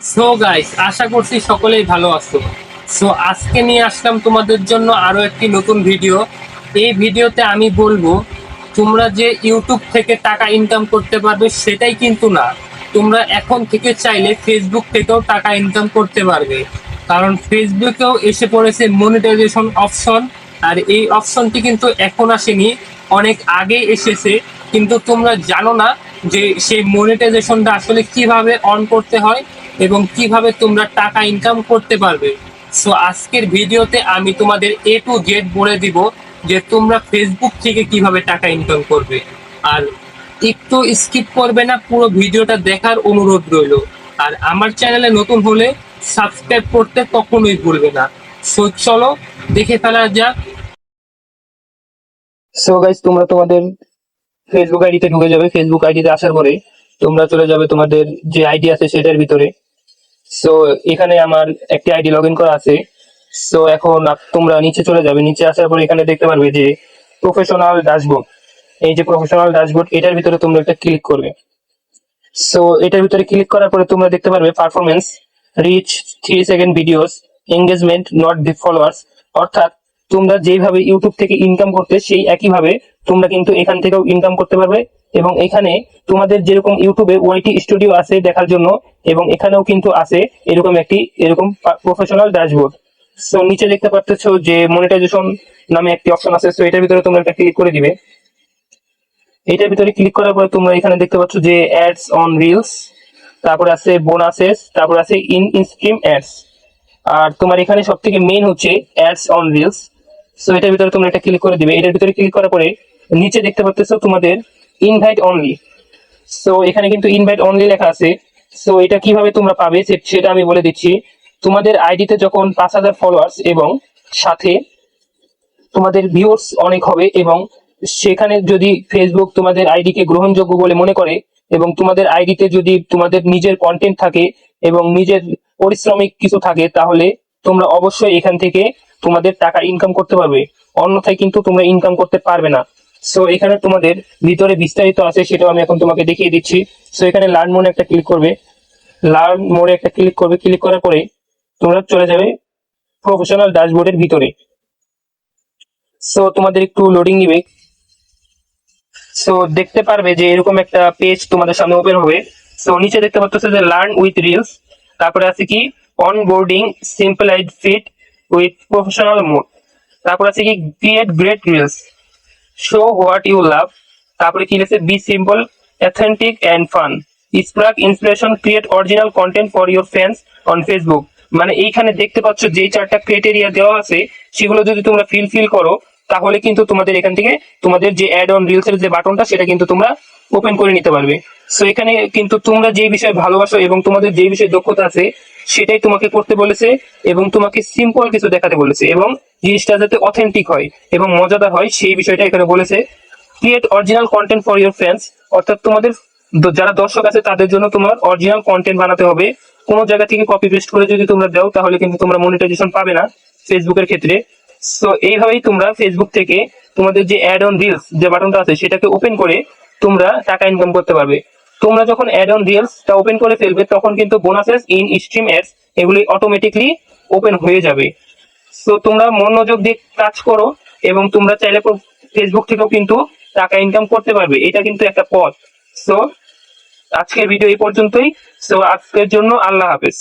So guys আশা করছি সকলেই ভালো আছো। সো আজকে নিয়ে আসলাম তোমাদের জন্য আরও একটি নতুন ভিডিও এই ভিডিওতে আমি বলব, তোমরা যে ইউটিউব থেকে টাকা ইনকাম করতে পারবে সেটাই কিন্তু না। তোমরা এখন থেকে চাইলে ফেসবুক থেকেও টাকা ইনকাম করতে পারবে। কারণ ফেসবুকেও এসে পড়েছে মনিটাইজেশন অপশন আর এই অপশনটি কিন্তু এখন আসেনি, অনেক আগে এসেছে। কিন্তু তোমরা জানো না যে সেই মনিটাইজেশনটা আসলে কীভাবে অন করতে হয় এবং কীভাবে তোমরা টাকা ইনকাম করতে পারবে। সো আজকের ভিডিওতে আমি তোমাদের এ টু জেড বলে দিব যে তোমরা ফেসবুক থেকে কীভাবে টাকা ইনকাম করবে। আর একটু স্কিপ করবে না, পুরো ভিডিওটা দেখার অনুরোধ রইল। আর আমার চ্যানেলে নতুন হলে সাবস্ক্রাইব করতে কখনোই ভুলবে না। সো চলো দেখে ফেলা যাক। সো গাইস তোমরা তোমাদের ফেসবুক আইডিতে ঢুকে যাবে। ফেসবুক আইডিতে আসার পরে তোমরা চলে যাবে তোমাদের যে আইডি আছে সেটার ভিতরে। সো এখানে আমার একটি আইডি লগ ইন করা আছে। সো এখন তোমরা নিচে চলে যাবে। নিচে আসার পরে এখানে দেখতে পারবে যে প্রফেশনাল ড্যাশবোর্ড এই যে প্রফেশনাল ড্যাশবোর্ড এটার ভিতরে তোমরা একটা ক্লিক করবে। সো এটার ভিতরে ক্লিক করার পরে তোমরা দেখতে পারবে performance reach three second videos engagement not the followers অর্থাৎ তোমরা যেভাবে ইউটিউব থেকে ইনকাম করতে, সেই একইভাবে তোমরা কিন্তু এখান থেকেও ইনকাম করতে পারবে এবং এখানে তোমাদের যেরকম ইউটিউবে ওয়াইটি স্টুডিও আছে দেখার জন্য এবং এখানেও কিন্তু আছে এরকম একটি, এরকম প্রফেশনাল ড্যাশবোর্ড সো নিচে দেখতে পাচ্ছ যে মনিটাইজেশন নামে একটি অপশন আছে সো এটার ভিতরে তোমরা একটা ক্লিক করে দিবে। এটার ভিতরে ক্লিক করার পরে তোমরা এখানে দেখতে পাচ্ছ যে অ্যাডস অন রিলস তারপরে আছে বোনাসেস তারপরে আছে ইন ইনস্ট্রিম অ্যাডস আর তোমার এখানে সব থেকে মেইন হচ্ছে অ্যাডস অন রিলস সো এটার ভিতরে তোমরা এটা ক্লিক করে দিবে। এটার ভিতরে ক্লিক করার পরে নিচে দেখতে পাচ্ছ তোমাদের ইনভাইট অনলি সো এখানে কিন্তু ইনভাইট অনলি লেখা আছে। সো এটা কীভাবে তোমরা পাবে সেটা আমি বলে দিচ্ছি। তোমাদের আইডিতে যখন পাঁচ হাজার ফলোয়ার্স এবং সাথে তোমাদের ভিউয়ার্স অনেক হবে এবং সেখানে যদি ফেসবুক তোমাদের আইডিকে গ্রহণযোগ্য বলে মনে করে এবং তোমাদের আইডিতে যদি তোমাদের নিজের কন্টেন্ট থাকে এবং নিজের পরিশ্রমিক কিছু থাকে, তাহলে তোমরা অবশ্যই এখান থেকে তোমাদের টাকা ইনকাম করতে পারবে। অন্যথায় কিন্তু তোমরা ইনকাম করতে পারবে না। সো এখানে তোমাদের ভিতরে বিস্তারিত আছে, সেটাও আমি এখন তোমাকে দেখিয়ে দিচ্ছি। সো এখানে লার্ন মোড়ে একটা ক্লিক করবে। লার্ন মোড়ে একটা ক্লিক করবে। ক্লিক করার পরে তোমরা চলে যাবে প্রফেশনাল ড্যাশবোর্ডের ভিতরে। সো তোমাদের একটু লোডিং নিবে। সো দেখতে পারবে যে এরকম একটা পেজ তোমাদের সামনে ওপেন হবে। সো নিচে দেখতে পাচ্ছ যে লার্ন উইথ রিলস তারপরে আছে কি? Onboarding simplified fit with professional mode তারপরে আছে কি? Create great reels show what you love তারপরে কি লিখেছে? Be simple authentic and fun spark inspiration create original content for your fans on Facebook মানে এইখানে দেখতে পাচ্ছ যে চারটা ক্রাইটেরিয়া দেওয়া আছে, সেগুলো যদি তোমরা ফিল ফিল করো, তাহলে কিন্তু তোমাদের এখান থেকে তোমাদের যে অ্যাড অন রিলস এর যে বাটনটা, সেটা কিন্তু তোমরা ওপেন করে নিতে পারবে। সো এখানে কিন্তু তোমরা যে বিষয়ে ভালোবাসো এবং তোমাদের যে বিষয়ে দক্ষতা আছে, সেটাই তোমাকে করতে বলেছে এবং তোমাকে সিম্পল কিছু দেখাতে বলেছে এবং জিনিসটা যাতে অথেন্টিক হয় এবং মজাদার হয়, সেই বিষয়টা এখানে বলেছে create original content for your fans অর্থাৎ তোমাদের যারা দর্শক আছে, তাদের জন্য তোমার অরিজিনাল কন্টেন্ট বানাতে হবে। কোনো জায়গা থেকে কপি পেস্ট করে যদি তোমরা দাও, তাহলে কিন্তু তোমরা মনিটাইজেশন পাবে না ফেসবুকের ক্ষেত্রে। সো এইভাবেই তোমরা ফেসবুক থেকে তোমাদের যে অ্যাড অন রিলস যে বাটনটা আছে, সেটাকে ওপেন করে তোমরা টাকা ইনকাম করতে পারবে। তোমরা যখন অ্যাড অন রিলসটা ওপেন করে ফেলবে, তখন কিন্তু বোনাসেস ইন স্ট্রিম অ্যাডস এগুলি অটোমেটিকলি ওপেন হয়ে যাবে। সো তোমরা মনোযোগ দিয়ে কাজ করো এবং তোমরা চাইলে ফেসবুক থেকেও কিন্তু টাকা ইনকাম করতে পারবে। এটা কিন্তু একটা পথ। সো আজকের ভিডিও এই পর্যন্তই। সো আজকের জন্য আল্লাহ হাফেজ।